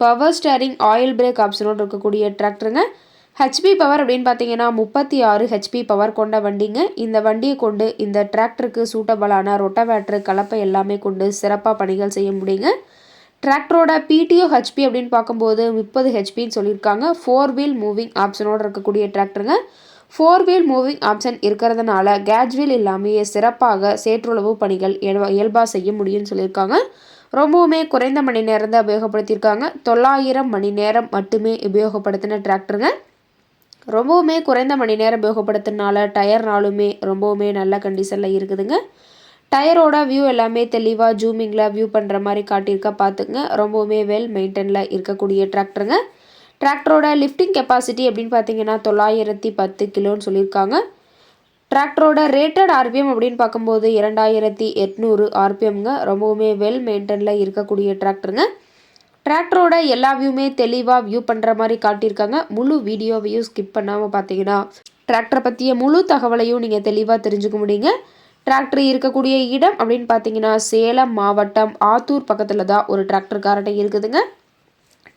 Power steering oil brake ஆப்ஷனோடு இருக்கக்கூடிய டிராக்டருங்க ஹெச்பி பவர் அப்படின்னு பார்த்தீங்கன்னா முப்பத்தி ஆறு ஹெச்பி பவர் கொண்ட வண்டிங்க. இந்த வண்டியை கொண்டு இந்த டிராக்டருக்கு சூட்டபிளான ரொட்டவேட்ரு கலப்பை எல்லாமே கொண்டு சிறப்பாக பணிகள் செய்ய முடியுங்க. டிராக்டரோட பிடிஓ ஹெச்பி அப்படின்னு பார்க்கும்போது முப்பது ஹெச்பின்னு சொல்லியிருக்காங்க. ஃபோர் வீல் மூவிங் ஆப்ஷனோடு இருக்கக்கூடிய டிராக்டருங்க ஃபோர் வீல் மூவிங் ஆப்ஷன் இருக்கிறதுனால கேஜ்வீல் இல்லாமையே சிறப்பாக சேற்றுளவு பணிகள் இயல்பாக செய்ய முடியும்னு சொல்லியிருக்காங்க. ரொம்பவுமே குறைந்த மணி நேரம் தான் உபயோகப்படுத்தியிருக்காங்க. தொள்ளாயிரம் மணி நேரம் மட்டுமே உபயோகப்படுத்தின டிராக்டருங்க ரொம்பவுமே குறைந்த மணி நேரம் உபயோகப்படுத்தினால டயர்னாலுமே ரொம்பவுமே நல்ல கண்டிஷனில் இருக்குதுங்க. டயரோட வியூ எல்லாமே தெளிவாக ஜூமிங்கில் வியூ பண்ணுற மாதிரி காட்டியிருக்கா பார்த்துங்க ரொம்பவுமே வெல் மெயின்டெனில் இருக்கக்கூடிய டிராக்டருங்க டிராக்டரோட லிஃப்டிங் கெப்பாசிட்டி அப்படின்னு பார்த்தீங்கன்னா தொள்ளாயிரத்தி பத்து கிலோன்னு சொல்லியிருக்காங்க. டிராக்டரோட ரேட்டட் ஆர்பிஎம் அப்படின்னு பார்க்கும்போது இரண்டாயிரத்தி எட்நூறு ஆர்பிஎம்ங்க ரொம்பவுமே வெல் மெயின்டெனில் இருக்கக்கூடிய டிராக்டருங்க டிராக்டரோட எல்லா வியூமே தெளிவாக வியூ பண்ணுற மாதிரி காட்டியிருக்காங்க. முழு வீடியோவையும் ஸ்கிப் பண்ணாமல் பார்த்தீங்கன்னா டிராக்டரை பற்றிய முழு தகவலையும் நீங்கள் தெளிவாக தெரிஞ்சுக்க முடியுங்க. டிராக்டர் இருக்கக்கூடிய இடம் அப்படின்னு பார்த்தீங்கன்னா சேலம் மாவட்டம் ஆத்தூர் பக்கத்தில் தான் ஒரு டிராக்டர் காரணம் இருக்குதுங்க.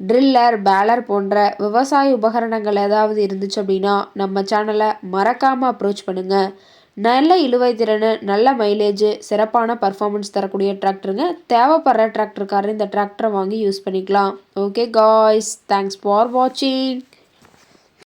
tiller baler போன்ற விவசாய உபகரணங்கள் ஏதாவது இருந்துச்சு அப்படின்னா நம்ம சேனலை மறக்காமல் அப்ரோச் பண்ணுங்கள் நல்ல இழுவை திறன் நல்ல மைலேஜ் சிறப்பான பர்ஃபார்மன்ஸ் தரக்கூடிய டிராக்டருங்க தேவைப்படுற டிராக்டருக்காரர் இந்த டிராக்டரை வாங்கி யூஸ் பண்ணிக்கலாம். ஓகே காய்ஸ் தேங்க்ஸ் ஃபார் வாட்சிங்